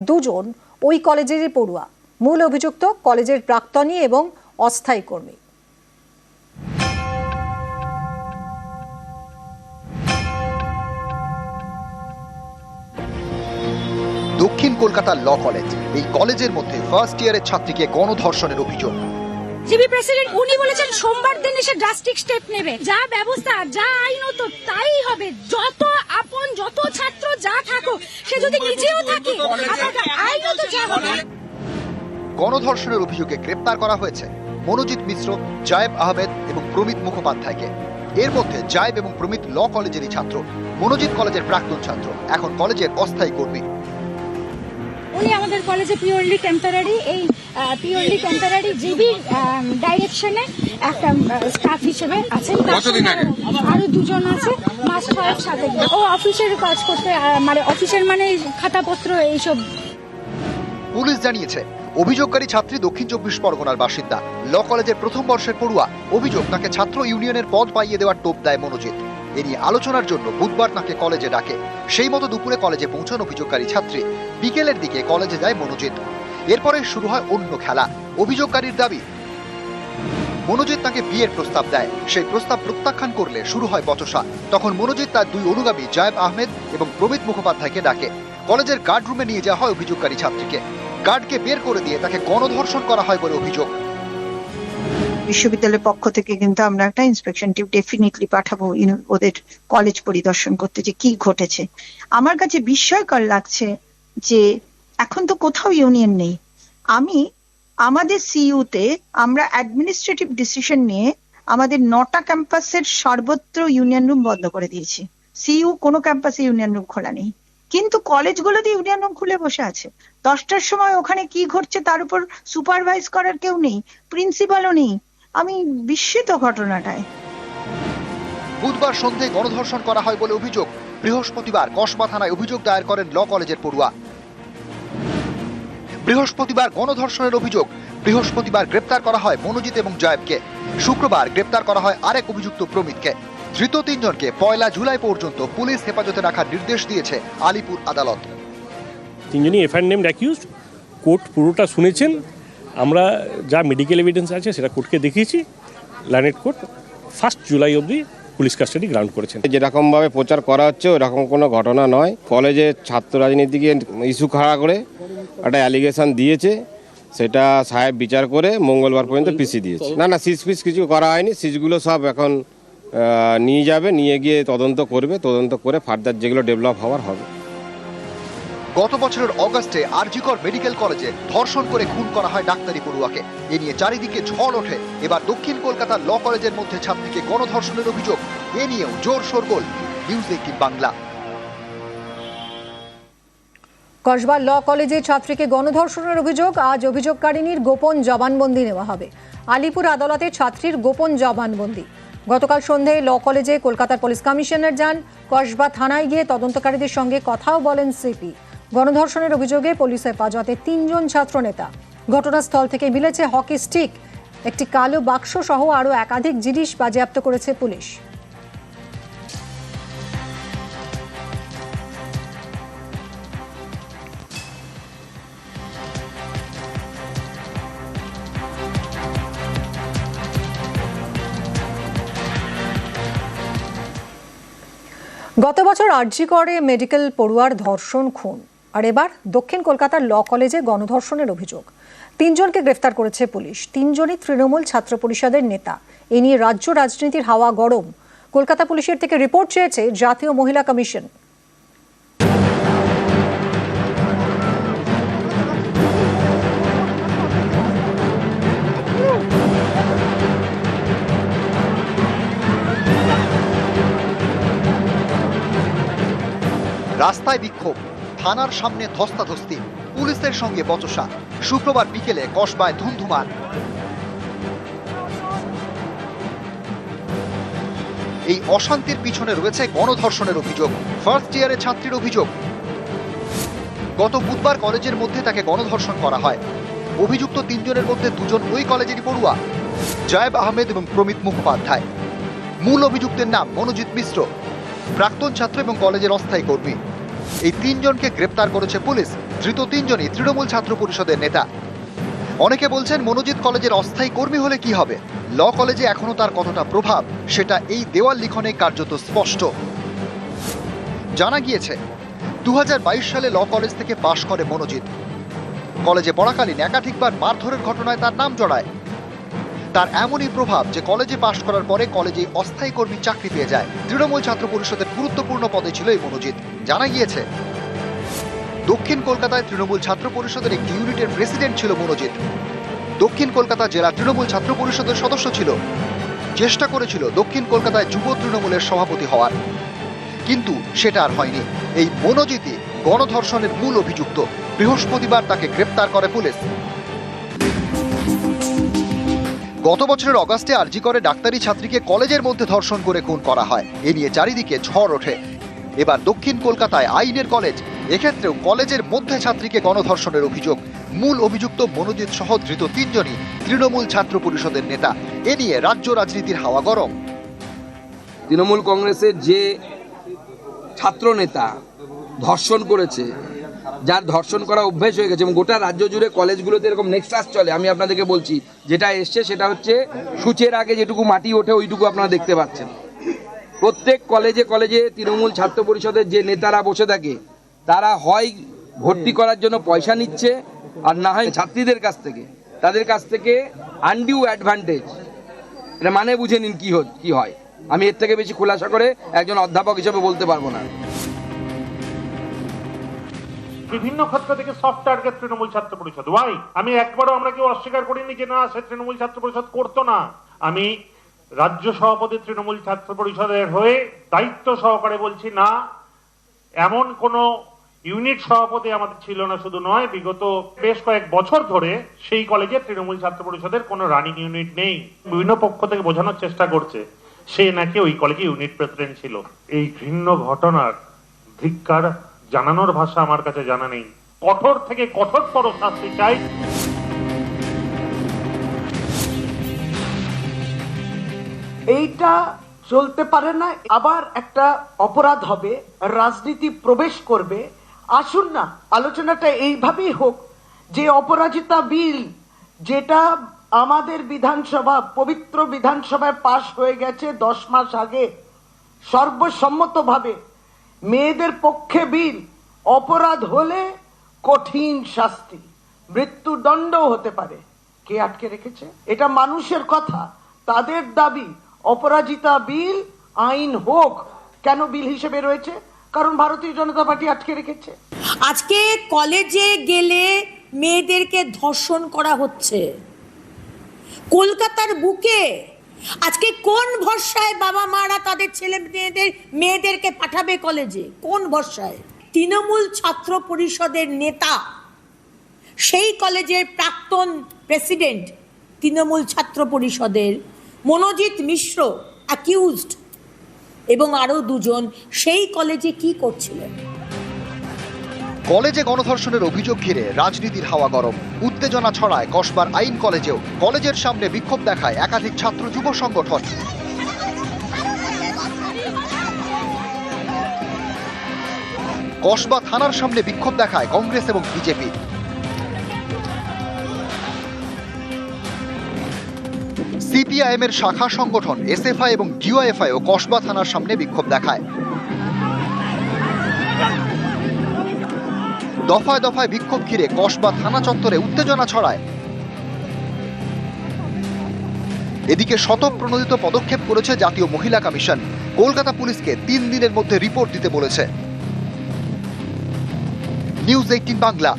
দুজন ওই কলেজেরই পড়ুয়া, মূল অভিযুক্ত কলেজের প্রাক্তনী এবং অস্থায়ী কর্মী। দক্ষিণ কলকাতার ল কলেজ, এই কলেজের মধ্যে ফার্স্ট ইয়ারের ছাত্রীকে গণধর্ষণের অভিযোগ। জিবি প্রেসিডেন্ট, উনি বলেছেন সোমবার দিন এসে ড্রাস্টিক স্টেপ নেবে। যা ব্যবস্থা, যা তাই হবে। যত আপন, যত ছাত্র যা সে যদি নিজেও থাকে যা হবে। গণধর্ষণের অভিযোগে গ্রেপ্তার করা হয়েছে মনোজিৎ মিশ্র, জায়েব আহমেদ এবং প্রমিত মুখোপাধ্যায়কে। এর মধ্যে জায়েব এবং প্রমিত ল কলেজেরই ছাত্র, মনোজিৎ কলেজের প্রাক্তন ছাত্র, এখন কলেজের অস্থায়ী কর্মী। উনি আমাদের কলেজে পিওরলি টেম্পোরারি এই পিওরলি টেম্পোরারি জিবি ডাইরেকশনে একটা স্টাফ হিসেবে আছেন? আরো- দুজন আছে মাস ছয়েক সাথে। ও অফিসের কাজ করতে মানে অফিসের মানে খাতাপত্র এইসব। পুলিশ জানিয়েছে অভিযোগকারী ছাত্রী দক্ষিণ চব্বিশ পরগনার বাসিন্দা। ল কলেজের প্রথম বর্ষের পড়ুয়া অভিযোগ তাকে ছাত্র ইউনিয়নের পদ পাইয়ে দেওয়ার টোপ দেয় মনোজিৎ। এ নিয়ে আলোচনার জন্য বুধবার তাকে কলেজে ডাকে। সেই মতো দুপুরে কলেজে পৌঁছান অভিযোগকারী ছাত্রী। বিকেলের দিকে কলেজে যায় মনোজিৎ। এরপরে শুরু হয় অন্য খেলা। অভিযোগকারীর দাবি, মনোজিৎ তাকে বিয়ের প্রস্তাব দেয়। সেই প্রস্তাব প্রত্যাখ্যান করলে শুরু হয় বচসা। তখন মনোজিৎ তার দুই অনুগামী জায়েব আহমেদ এবং প্রমিত মুখোপাধ্যায়কে ডাকে। কলেজের গার্ড রুমে নিয়ে যাওয়া হয় অভিযোগকারী ছাত্রীকে। গার্ডকে বের করে দিয়ে তাকে গণধর্ষণ করা হয় বলে অভিযোগ। বিশ্ববিদ্যালয়ের পক্ষ থেকে কিন্তু আমরা একটা ইন্সপেকশন টিম ডেফিনেটলি পাঠাবো ওদের কলেজ পরিদর্শন করতে যে কি ঘটেছে। আমার কাছে বিস্ময়কর লাগছে যে এখন তো কোথাও ইউনিয়ন নেই। আমি, আমাদের সিইউতে আমরা অ্যাডমিনিস্ট্রেটিভ ডিসিশন নিয়ে আমাদের নটা ক্যাম্পাসের সর্বত্র ইউনিয়ন রুম বন্ধ করে দিয়েছি। সিইউ কোনো ক্যাম্পাসে ইউনিয়ন রুম খোলা নেই। কিন্তু কলেজগুলোতে ইউনিয়ন রুম খুলে বসে আছে। দশটার সময় ওখানে কি ঘটছে তার উপর সুপারভাইজ করার কেউ নেই। প্রিন্সিপালও নেই। আমি বিস্মিত ঘটনাটায়। বুধবার সন্ধ্যায় গণধর্ষণ করা হয় বলে অভিযোগ। বৃহস্পতিবার কসবা থানায় অভিযোগ দায়ের করেন ল কলেজের পড়ুয়া। বৃহস্পতিবার গণধর্ষণের অভিযোগ। বৃহস্পতিবার গ্রেপ্তার করা হয় মনোজিৎ এবং জয়েবকে শুক্রবার গ্রেপ্তার করা হয় আরেক অভিযুক্ত প্রমিতকে। ধৃত তিনজনকে পয়লা জুলাই পর্যন্ত পুলিশ হেফাজতে রাখার নির্দেশ দিয়েছে আলিপুর আদালত। তিনজনই এফআইআর নেম অ্যাকিউজ কোর্ট পুরোটা শুনেছেন। আমরা যা মেডিকেল এভিডেন্স আছে সেটা কোর্টকে দেখিয়েছি লাইনেট কোর্ট ফার্স্ট জুলাই অবধি পুলিশ কাস্টাডি গ্রাউন্ড করেছেন। যেরকমভাবে প্রচার করা হচ্ছে ওরকম কোনো ঘটনা নয়। কলেজে ছাত্র রাজনীতিকে ইস্যু খাড়া করে একটা অ্যালিগেশন দিয়েছে, সেটা সাহেব বিচার করে মঙ্গলবার পর্যন্ত পিসি দিয়েছে। না না সিজ ফিস কিছু করা হয়নি সিজগুলো সব এখন নিয়ে যাবে, নিয়ে গিয়ে তদন্ত করবে, তদন্ত করে ফার্দার যেগুলো ডেভেলপ হওয়ার হবে। গত বছরের অগস্টে আরজিকর মেডিকেল কলেজে ধর্ষণ করে খুন করা হয় ডাক্তারি পড়ুয়াকে। এ নিয়ে চারিদিকে ঝড় ওঠে। এবার দক্ষিণ কলকাতার ল কলেজের মধ্যে ছাত্রীকে গণধর্ষণের অভিযোগ। এ নিয়েও জোর শোরগোল। News eighteen Bangla. Kasba law কলেজে ছাত্রীকে গণধর্ষণের অভিযোগ। আজ অভিযোগকারিনীর গোপন জবানবন্দি নেওয়া হবে। আলিপুর আদালতে ছাত্রীর গোপন জবানবন্দি। গতকাল সন্ধ্যায় ল কলেজে কলকাতার পুলিশ কমিশনার যান। কসবা থানায় গিয়ে তদন্তকারীদের সঙ্গে কথাও বলেন সিপি। গণধর্ষণের অভিযোগে পুলিশ হেফাজতে তিনজন ছাত্র নেতা ঘটনাস্থল থেকে মিলেছে হকি স্টিক, একটি কালো বাক্স সহ আরও একাধিক জিনিস বাজেয়াপ্ত করেছে পুলিশ। গত বছর আরজি করে মেডিকেল পড়ুয়ার ধর্ষণ খুন। আর এবার দক্ষিণ কলকাতার ল কলেজে গণধর্ষণের অভিযোগ। তিনজনকে গ্রেফতার করেছে পুলিশ। তিনজনই তৃণমূল ছাত্র পরিষদের নেতা। এ নিয়ে রাজ্য রাজনীতির হাওয়া গরম। কলকাতা পুলিশের থেকে রিপোর্ট চেয়েছে জাতীয় মহিলা কমিশন। রাস্তায় বিক্ষোভ। থানার সামনে ধস্তাধস্তি। পুলিশের সঙ্গে বচসা। শুক্রবার বিকেলে কসবায় ধুমধুমার এই অশান্তির পিছনে রয়েছে গণধর্ষণের অভিযোগ। ফার্স্ট ইয়ারের ছাত্রীর অভিযোগ। গত বুধবার কলেজের মধ্যে তাকে গণধর্ষণ করা হয়। অভিযুক্ত তিনজনের মধ্যে দুজন ওই কলেজেরই পড়ুয়া। জায়েব আহমেদ এবং প্রমিত মুখোপাধ্যায়। মূল অভিযুক্তের নাম মনোজিৎ মিশ্র। প্রাক্তন ছাত্র এবং কলেজের অস্থায়ী কর্মী। এই তিনজনকে গ্রেপ্তার করেছে পুলিশ, ধৃত তিনজনই তৃণমূল ছাত্র পরিষদের নেতা। অনেকে বলছেন মনোজিৎ কলেজের অস্থায়ী কর্মী হলে কি হবে? ল কলেজে এখনও তার কতটা প্রভাব, সেটা এই দেওয়াল লিখনে কার্যত স্পষ্ট। জানা গিয়েছে দু হাজার বাইশ সালে ল কলেজ থেকে পাশ করে মনোজিৎ। কলেজে পড়াকালীন একাধিকবার মারধরের ঘটনায় তার নাম জড়ায়। তার এমনই প্রভাব যে কলেজে পাশ করার পরে কলেজে অস্থায়ী কর্মী চাকরি পেয়ে যায়। তৃণমূল ছাত্র পরিষদের গুরুত্বপূর্ণ পদে ছিল এই মনোজিৎ। জানা গিয়েছে, দক্ষিণ কলকাতায় তৃণমূল ছাত্র পরিষদের একটি ইউনিটের প্রেসিডেন্ট ছিল মনোজিৎ। দক্ষিণ কলকাতা জেলা তৃণমূল ছাত্র পরিষদের সদস্য ছিল। চেষ্টা করেছিল দক্ষিণ কলকাতায় যুব তৃণমূলের সভাপতি হওয়ার। কিন্তু সেটা আর হয়নি। এই মনোজিতই গণধর্ষণের মূল অভিযুক্ত। বৃহস্পতিবার তাকে গ্রেপ্তার করে পুলিশ। গত বছরের অগাস্টে আরজি করে ডাক্তারি ছাত্রীকে কলেজের মধ্যে ধর্ষণ করে খুন করা হয়। এ নিয়ে চারিদিকে ঝড় ওঠে। এবার দক্ষিণ কলকাতায় আইনের কলেজ। এক্ষেত্রেও কলেজের মধ্যে ছাত্রীকে গণধর্ষণের অভিযোগ। মূল অভিযুক্ত মনোজিৎ সহ ধৃত তিনজনই তৃণমূল ছাত্র পরিষদের নেতা। এ নিয়ে রাজ্য রাজনীতির হাওয়া গরম। তৃণমূল কংগ্রেসের যে ছাত্রনেতা ধর্ষণ করেছে যার ধর্ষণ করা অভ্যেস হয়ে গেছে এবং গোটা রাজ্য জুড়ে কলেজগুলোতে এরকম নেক্সাস চলে। আমি আপনাদেরকে বলছি, যেটা এসছে সেটা হচ্ছে সূচের আগে যেটুকু মাটি ওঠে ওইটুকু আপনারা দেখতে পাচ্ছেন। প্রত্যেক কলেজে কলেজে তৃণমূল ছাত্র পরিষদের যে নেতারা বসে থাকে, তারা হয় ভর্তি করার জন্য পয়সা নিচ্ছে আর না হয় ছাত্রীদের কাছ থেকে। তাদের কাছ থেকে আনডিউ অ্যাডভান্টেজ এটা মানে বুঝে নিন কি কি হয়। আমি এর থেকে বেশি খোলাসা করে একজন অধ্যাপক হিসেবে বলতে পারব না। বিভিন্ন ক্ষেত্র থেকে সফট টার্গেট তৃণমূল ছাত্র পরিষদ। ওয়াই আমি একবারও আমরা কেউ অস্বীকার করিনি যে না, সে তৃণমূল ছাত্র পরিষদ করতো না। আমি রাজ্য সভাপতি তৃণমূল ছাত্র পরিষদের হয়ে দায়িত্ব সহকারে বলছি, না, এমন কোন ইউনিট সভাপতি আমাদের ছিল না, শুধু নয়, বিগত বেশ কয়েক বছর ধরে সেই কলেজে তৃণমূল ছাত্র পরিষদের কোনো রানিং ইউনিট নেই। বিভিন্ন পক্ষ থেকে বোঝানোর চেষ্টা করছে, সে নাকি ওই কলেজে ইউনিট প্রেসিডেন্ট ছিল। এই ঘৃণ্য ঘটনার ধিক্কার জানানোর ভাষা আমার কাছে জানা নেই। কঠোর থেকে কঠোরতর শাস্তি চাই। এইটা চলতে পারে না, আবার একটা অপরাধ হবে, রাজনীতি প্রবেশ করবে। আসুন না, আলোচনাটা এইভাবেই হোক, যে অপরাজিতা বিল, যেটা আমাদের বিধানসভা, পবিত্র বিধানসভায় পাশ হয়ে গেছে দশ মাস আগে, সর্বসম্মতভাবে। মেয়েদের পক্ষে বিল অপরাধ হলে কঠিন শাস্তি। মৃত্যুদণ্ডও হতে পারে। কে আটকে রেখেছে? এটা মানুষের কথা। তাদের দাবি, অপরাজিতা বিল আইন হোক, কেন বিল হিসেবে রয়েছে? কারণ ভারতীয় জনতা পার্টি আটকে রেখেছে। আজকে কলেজে গেলে মেয়েদেরকে ধর্ষণ করা হচ্ছে। কলকাতার বুকে আজকে কোন ভরসায় বাবা মারা তাদের ছেলে মেয়েদের, মেয়েদেরকে পাঠাবে কলেজে? কোন ভরসায়? তৃণমূল ছাত্র পরিষদের নেতা, সেই কলেজের প্রাক্তন প্রেসিডেন্ট তৃণমূল ছাত্র পরিষদের মনোজিৎ মিশ্র অ্যাকিউজড এবং আরও দুজন, সেই কলেজে কি করছিলেন? কলেজে গণধর্ষণের অভিযোগ ঘিরে রাজনীতির হাওয়া গরম। উত্তেজনা ছড়ায় কসবার আইন কলেজেও। কলেজের সামনে বিক্ষোভ দেখায় একাধিক ছাত্র যুব সংগঠন। কসবা থানার সামনে বিক্ষোভ দেখায় কংগ্রেস এবং বিজেপি। সিপিআইএম এর শাখা সংগঠন, এসএফআই এবং ডিওএফআই ও কসবা থানার সামনে বিক্ষোভ দেখায়। দফায় দফায় বিক্ষোভ ঘিরে কসবা থানা চত্বরে উত্তেজনা ছড়ায়। এদিকে শতপ্রণোদিত পদক্ষেপ করেছে জাতীয় মহিলা কমিশন। কলকাতা পুলিশকে তিন দিনের মধ্যে রিপোর্ট দিতে বলেছে। News eighteen Bangla.